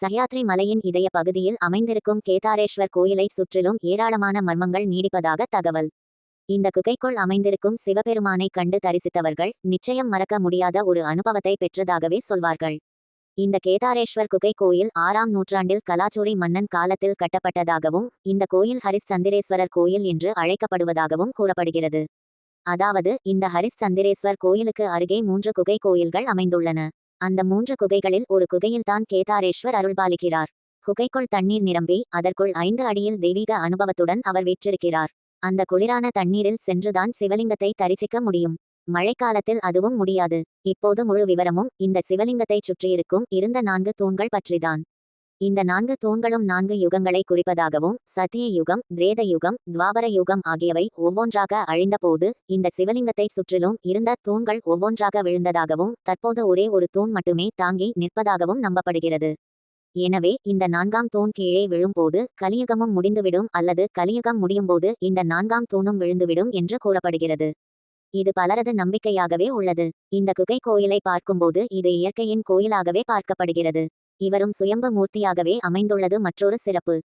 சஹ்யாத்ரி மலையின் இதய பகுதியில் அமைந்திருக்கும் கேதாரேஸ்வர் கோயிலை சுற்றிலும் ஏராளமான மர்மங்கள் நீடிப்பதாக தகவல். இந்த குகைக்குள் அமைந்திருக்கும் சிவபெருமானை கண்டு தரிசித்தவர்கள் நிச்சயம் மறக்க முடியாத ஒரு அனுபவத்தை பெற்றதாகவே சொல்வார்கள். இந்த கேதாரேஸ்வர் குகை கோயில் ஆறாம் நூற்றாண்டில் கலாச்சூரி மன்னன் காலத்தில் கட்டப்பட்டதாகவும் இந்த கோயில் ஹரிஸ் சந்திரேஸ்வரர் கோயில் என்று அழைக்கப்படுவதாகவும் கூறப்படுகிறது. அதாவது இந்த ஹரிஸ் சந்திரேஸ்வர் கோயிலுக்கு அருகே மூன்று குகை கோயில்கள் அமைந்துள்ளன. அந்த மூன்று குகைகளில் ஒரு குகையில்தான் கேதாரேஸ்வர் அருள்பாலிக்கிறார். குகைக்குள் தண்ணீர் நிரம்பி அதற்குள் ஐந்து அடியில் தெய்வீக அனுபவத்துடன் அவர் வீற்றிருக்கிறார். அந்த குளிரான தண்ணீரில் சென்றுதான் சிவலிங்கத்தை தரிசிக்க முடியும். மழைக்காலத்தில் அதுவும் முடியாது. இப்போது முழு விவரமும் இந்த சிவலிங்கத்தைச் சுற்றியிருக்கும் இருந்த நான்கு தூண்கள் பற்றிதான். இந்த நான்கு தூண்களும் நான்கு யுகங்களை குறிப்பதாகவும் சத்திய யுகம் திரேத யுகம் துவாபர யுகம் ஆகியவை ஒவ்வொன்றாக அழிந்தபோது இந்த சிவலிங்கத்தை சுற்றிலும் இருந்த தூண்கள் ஒவ்வொன்றாக விழுந்ததாகவும் தற்போது ஒரே ஒரு தூண் மட்டுமே தாங்கி நிற்பதாகவும் நம்பப்படுகிறது. எனவே இந்த நான்காம் தூண் கீழே விழும்போது கலியுகமும் முடிந்துவிடும் அல்லது கலியுகம் முடியும்போது இந்த நான்காம் தூணும் விழுந்துவிடும் என்று கூறப்படுகிறது. இது பலரது நம்பிக்கையாகவே உள்ளது. இந்த குகை கோயிலை பார்க்கும்போது இது இயற்கையின் கோயிலாகவே பார்க்கப்படுகிறது. இவரும் சுயம்ப மூர்த்தியாகவே அமைந்துள்ளது மற்றொரு சிறப்பு.